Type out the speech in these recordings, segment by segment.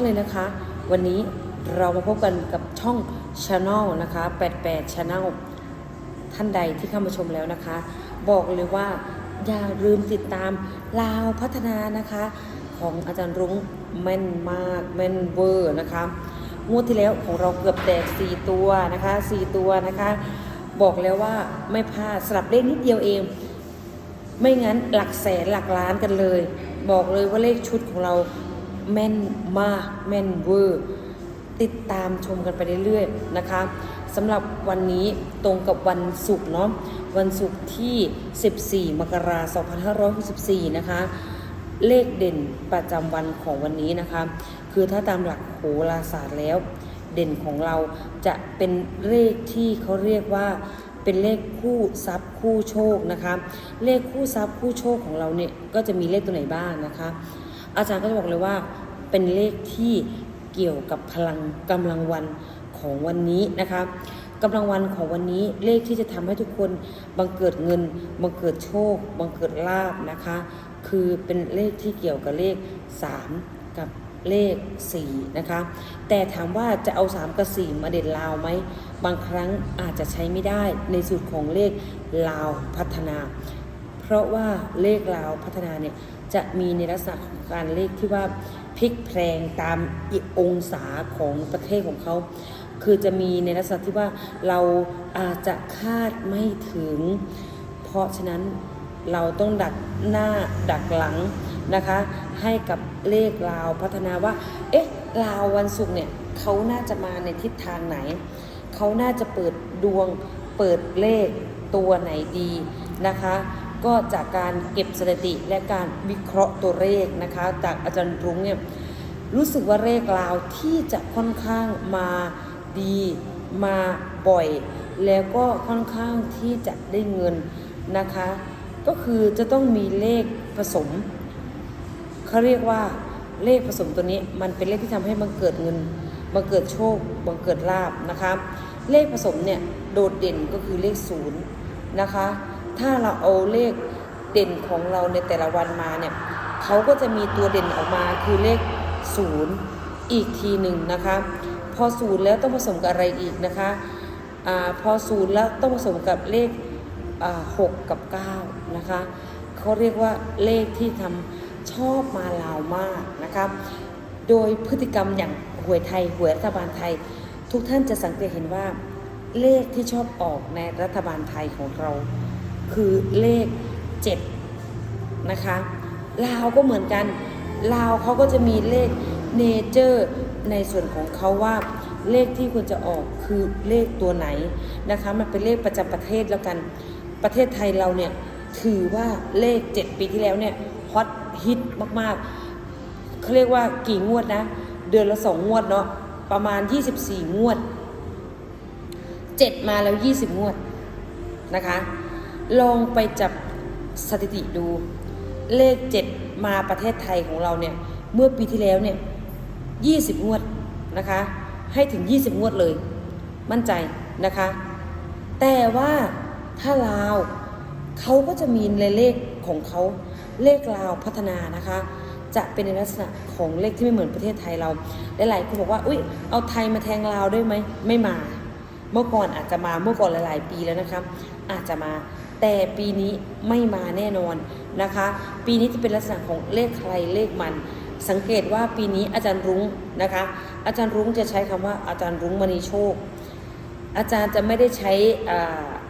านเลยนะคะ วันนี้เรามาพบกันกับช่อง Channel นะคะ 88 Channel ท่านใดที่เข้ามาชมแล้วนะคะ บอกเลยว่าอย่าลืมติดตามลาวพัฒนานะคะ ของอาจารย์รุ้งแม่นมากแม่นเวอร์นะคะงวดที่แล้วของเราเกือบแตก 4 ตัวนะคะ 4 ตัวนะคะ บอกแล้วว่าไม่พลาดสลับเลขนิดเดียวเอง ไม่งั้นหลักแสนหลักล้านกันเลย บอกเลยว่าเลขชุดของเรา แม่นมากแม่นเวอร์ติดตามชมกันไปเรื่อยๆนะคะสำหรับวันนี้ตรงกับวันศุกร์เนาะวันศุกร์ที่ 14 มกราคม 2564 นะคะ เลขเด่นประจำวันของวันนี้นะคะ คือถ้าตามหลักโหราศาสตร์แล้ว เด่นของเราจะเป็นเลขที่เขาเรียกว่าเป็นเลขคู่ทรัพย์คู่โชคนะคะ เลขคู่ทรัพย์คู่โชคของเราเนี่ยก็จะมีเลขตัวไหนบ้างนะคะ อาจารย์ก็จะบอกเลยว่าเป็นเลขที่เกี่ยวกับพลังกำลังวันของวันนี้นะคะกำลังวันของวันนี้เลขที่จะทำให้ทุกคนบังเกิดเงินบังเกิดโชคบังเกิดลาบนะคะ คือเป็นเลขที่เกี่ยวกับเลข 3 กับเลข 4 นะคะ แต่ถามว่าจะเอา 3 กับ 4 มาเด่นลาวไหม บางครั้งอาจจะใช้ไม่ได้ในสูตรของเลขลาวพัฒนา ราะว่าเลขลาวพัฒนาเนี่ยจะมีในลักษณะของการเลขที่ว่าพลิกแพลงตามอีกองศาของประเทศของเขา คือจะมีในลักษณะที่ว่าเราอาจจะคาดไม่ถึง เพราะฉะนั้นเราต้องดักหน้าดักหลังนะคะ ให้กับเลขลาวพัฒนาว่า เอ๊ะลาววันศุกร์เนี่ยเขาน่าจะมาในทิศทางไหน เขาน่าจะเปิดดวงเปิดเลขตัวไหนดีนะคะ ก็จากการเก็บสถิติและการวิเคราะห์ตัวเลขนะคะ จากอาจารย์รุ้งเนี่ยรู้สึกว่าเลขลาวที่จะค่อนข้างมาดีมาบ่อย แล้วก็ค่อนข้างที่จะได้เงินนะคะ ก็คือจะต้องมีเลขผสมเขาเรียกว่าเลขผสมตัวนี้มันเป็นเลขที่ทำให้บังเกิดเงินบังเกิดโชคบังเกิดลาบนะคะ เลขผสมเนี่ยโดดเด่นก็คือเลขศูนย์นะคะ ถ้าเราเอาเลขเด่นของเราในแต่ละวันมาเนี่ยเขาก็จะมีตัวเด่นออกมาคือเลขศูนย์อีกทีหนึ่งนะคะ พอศูนย์แล้วต้องผสมกับอะไรอีกนะคะอพอศูนย์แล้วต้องผสมกับเลขหกกับเก้านะคะเขาเรียกว่าเลขที่ทำชอบมาลาวมากนะคะโดยพฤติกรรมอย่างหวยไทยหวยรัฐบาลไทย ทุกท่านจะสังเกตเห็นว่าเลขที่ชอบออกในรัฐบาลไทยของเรา คือเลขเจ็ดนะคะ ลาวก็เหมือนกัน ลาวเขาก็จะมีเลขเนเจอร์ในส่วนของเขาว่าเลขที่ควรจะออกคือเลขตัวไหนนะคะ มันเป็นเลขประจำประเทศแล้วกัน ประเทศไทยเราเนี่ยถือว่าเลข 7 ปีที่แล้วเนี่ยฮอตฮิตมากๆเขาเรียกว่ากี่งวดนะ เดือนละสองงวดเนาะประมาณ 24 งวด 7 มาแล้ว 20 งวดนะคะ ลองไปจับสถิติดู เลข7มาประเทศไทยของเราเนี่ย เมื่อปีที่แล้วเนี่ย20งวดนะคะ ให้ถึง20งวดเลย มั่นใจนะคะ แต่ว่าถ้าลาวเขาก็จะมีในเลขของเขาเลขลาวพัฒนานะคะ จะเป็นในลักษณะของเลขที่ไม่เหมือนประเทศไทยเราหลายๆคนบอกว่าอุ้ยเอาไทยมาแทงลาวได้ไหมไม่มา เมื่อก่อนอาจจะมาเมื่อก่อนหลาย ๆ ปีแล้วนะคะอาจจะมา แต่ปีนี้ไม่มาแน่นอนนะคะ ปีนี้จะเป็นลักษณะของเลขใครเลขมัน สังเกตว่าปีนี้อาจารย์รุ้งนะคะ อาจารย์รุ้งจะใช้คำว่าอาจารย์รุ้งมณีโชค อาจารย์จะไม่ได้ใช้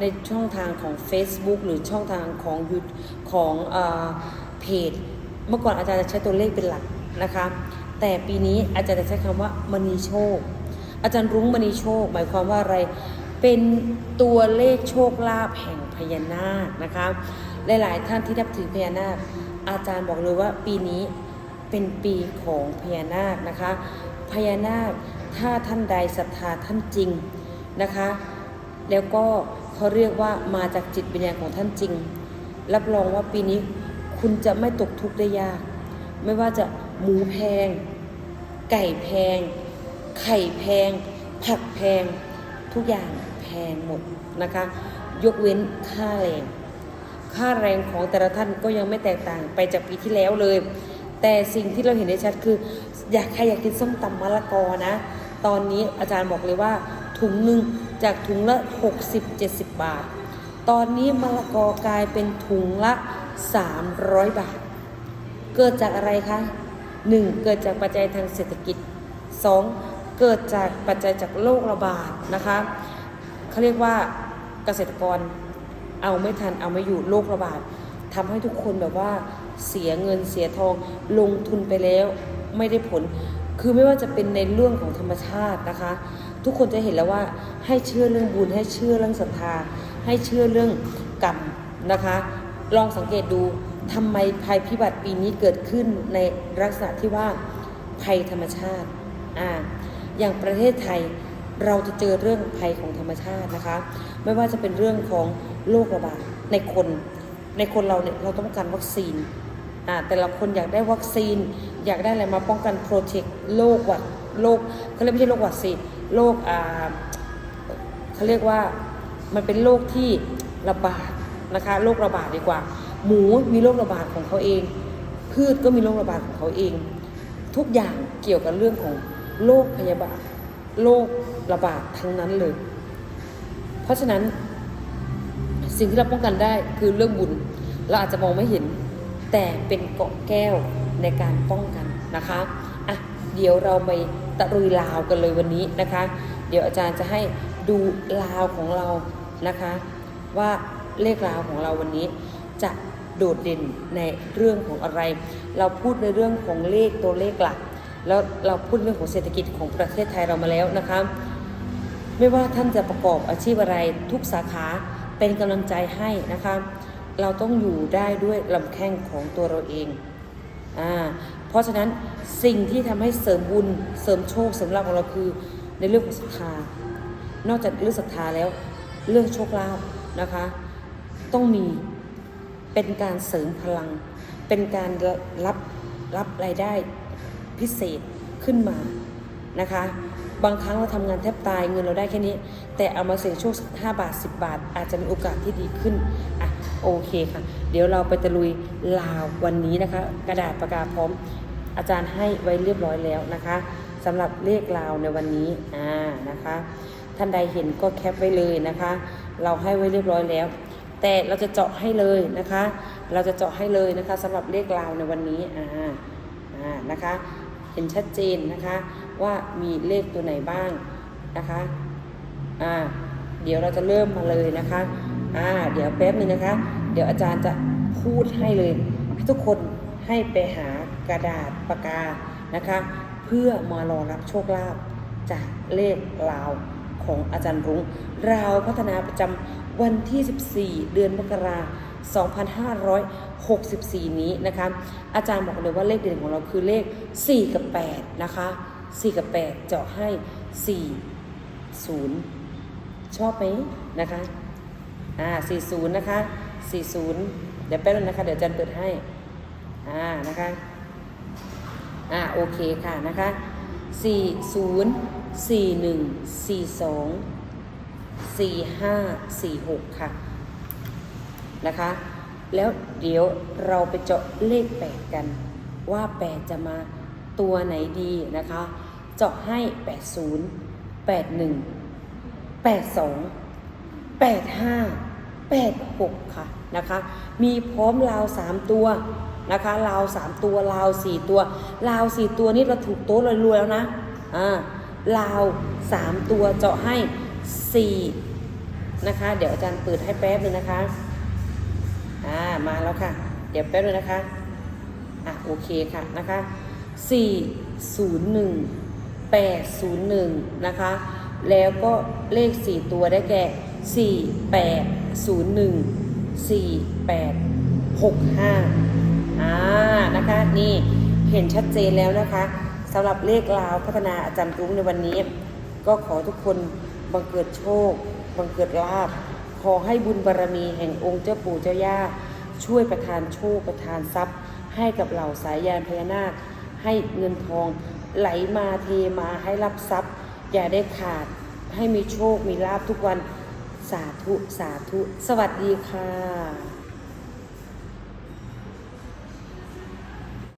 ในช่องทางของ Facebook หรือช่องทางของยูของอาเพจ เมื่อก่อนอาจารย์จะใช้ตัวเลขเป็นหลักนะคะ แต่ปีนี้อาจารย์จะใช้คำว่ามณีโชค อาจารย์รุ้งมณีโชค หมายความว่าอะไรเป็นตัวเลขโชคลาภแห่ง พญานาคนะคะหลายๆ ท่านที่นับถือพญานาค อาจารย์บอกเลยว่าปีนี้เป็นปีของพญานาคนะคะ พญานาคถ้าท่านใดศรัทธาท่านจริงนะคะ แล้วก็เขาเรียกว่ามาจากจิตวิญญาณของท่านจริง รับรองว่าปีนี้คุณจะไม่ตกทุกข์ได้ยาก ไม่ว่าจะหมูแพง ไก่แพง ไข่แพง ผักแพง ทุกอย่างแพงหมดนะคะ ยกเว้นค่าแรง ค่าแรงของแต่ละท่านก็ยังไม่แตกต่างไปจากปีที่แล้วเลย แต่สิ่งที่เราเห็นได้ชัดคือ อยากใครอยากกินส้มตำมะละกอนะ ตอนนี้อาจารย์บอกเลยว่าถุงหนึ่งจากถุงละ 60-70 บาท ตอนนี้มะละกอกลายเป็นถุงละ 300 บาท เกิดจากอะไรคะ 1. เกิดจากปัจจัยทางเศรษฐกิจ 2. เกิดจากปัจจัยจากโรคระบาดนะคะเขาเรียกว่า เกษตรกรเอาไม่ทันเอาไม่อยู่โรคระบาดทำให้ทุกคนแบบว่าเสียเงินเสียทองลงทุนไปแล้วไม่ได้ผล คือไม่ว่าจะเป็นในเรื่องของธรรมชาตินะคะ ทุกคนจะเห็นแล้วว่าให้เชื่อเรื่องบุญให้เชื่อเรื่องศรัทธา ให้เชื่อเรื่องกรรมนะคะ ลองสังเกตดูทำไมภัยพิบัติปีนี้เกิดขึ้นในลักษณะที่ว่าภัยธรรมชาติอ่าอย่างประเทศไทย เราจะเจอเรื่องภัยของธรรมชาตินะคะ ไม่ว่าจะเป็นเรื่องของโรคระบาดในคน ในคนเราเนี่ยเราต้องการวัคซีนอ่าแต่ละคนอยากได้วัคซีน อยากได้อะไรมาป้องกันโปรเทคโรคหวัดโรคเขาเรียกไม่ใช่โรคหวัดสิโรคอ่าเขาเรียกว่ามันเป็นโรคที่ระบาดนะคะโรคระบาดดีกว่า หมูมีโรคระบาดของเขาเอง พืชก็มีโรคระบาดของเขาเอง ทุกอย่างเกี่ยวกับเรื่องของโรคพยาบาท โรคระบาดทั้งนั้นเลย เพราะฉะนั้นสิ่งที่เราป้องกันได้คือเรื่องบุญ เราอาจจะมองไม่เห็น แต่เป็นเกาะแก้วในการป้องกันนะคะอะเดี๋ยวเราไปตะลุยลาวกันเลยวันนี้นะคะ เดี๋ยวอาจารย์จะให้ดูลาวของเรานะคะ ว่าเลขลาวของเราวันนี้ จะโดดเด่นในเรื่องของอะไร เราพูดในเรื่องของเลขตัวเลขหลัก แล้วเราพูดเรื่องของเศรษฐกิจของประเทศไทยเรามาแล้วนะคะ ไม่ว่าท่านจะประกอบอาชีพอะไรทุกสาขาเป็นกำลังใจให้นะคะ เราต้องอยู่ได้ด้วยลำแข้งของตัวเราเองอ่าเพราะฉะนั้นสิ่งที่ทำให้เสริมบุญเสริมโชคเสริมลาภของเราคือในเรื่องของศรัทธานอกจากเรื่องศรัทธาแล้วเรื่องโชคลาภนะคะ ต้องมีเป็นการเสริมพลัง เป็นการรับรับรายได้ พิเศษขึ้นมานะคะ บางครั้งเราทำงานแทบตายเงินเราได้แค่นี้ แต่เอามาเสี่ยงโชคสักห้าบาท 10 บาท อาจจะมีโอกาสที่ดีขึ้นอะโอเคค่ะ เดี๋ยวเราไปตะลุยลาววันนี้นะคะ กระดาษปากกาพร้อม อาจารย์ให้ไว้เรียบร้อยแล้วนะคะสำหรับเลขลาวในวันนี้อ่านะคะ ท่านใดเห็นก็แคปไว้เลยนะคะ เราให้ไว้เรียบร้อยแล้ว แต่เราจะเจาะให้เลยนะคะ เราจะเจาะให้เลยนะคะสำหรับเลขลาวในวันนี้อ่าอ่านะคะ เห็นชัดเจนนะคะว่ามีเลขตัวไหนบ้างนะคะอ่าเดี๋ยวเราจะเริ่มมาเลยนะคะอ่าเดี๋ยวแป๊บนึงนะคะ เดี๋ยวอาจารย์จะพูดให้เลยให้ทุกคนให้ไปหากระดาษปากกานะคะ เพื่อมารอรับโชคลาภจากเลขลาวของอาจารย์รุง้งราวพัฒนาประจำวันที่ 14 เดือนมกราคม 2564 นี้นะคะ อาจารย์บอกเลยว่าเลขเด่นของเราคือเลข 4 กับ 8 นะคะ 4 กับ 8 เจาะให้ 4 0 ชอบไหมนะคะ อ่า 40 นะคะ 40 เดี๋ยวแป๊บนึงนะคะ เดี๋ยวอาจารย์เปิดให้ อ่า นะคะ อ่า โอเคค่ะนะคะ 40 41 42 45 46 ค่ะ นะคะ แล้วเดี๋ยวเราไปเจาะเลข8กัน ว่า8จะมาตัวไหนดีนะคะ เจาะให้80 81 82 85 86ค่ะนะคะ มีพร้อมลาว3ตัวนะคะลาว3ตัวลาว4ตัวลาว4ตัวนี่เราถูกโต๊ะรวยๆแล้วนะอ่าลาว3ตัวเจาะให้4นะคะ เดี๋ยวอาจารย์เปิดให้แป๊บนึงนะคะ อ่ามาแล้วค่ะ เดี๋ยวแป๊บนึงนะคะอะโอเคค่ะนะคะ401 801 นะคะ แล้วก็เลข 4 ตัวได้แก่ 4801 4865อ่านะคะ นี่เห็นชัดเจนแล้วนะคะสำหรับเลขลาวพัฒนาอาจารย์รุ้งในวันนี้ ก็ขอทุกคนบังเกิดโชค บังเกิดลาภ ขอให้บุญบารรมีแห่งองค์เจ้าปู่เจ้าย่าช่วยประทานโชคประทานทรัพย์ ให้กับเหล่าสายยานพญานาค ให้เงินทองไหลมาเทมาให้รับทรัพย์ อย่าได้ขาดให้มีโชคมีลาภทุกวันสาธุสาธุ สวัสดีค่ะ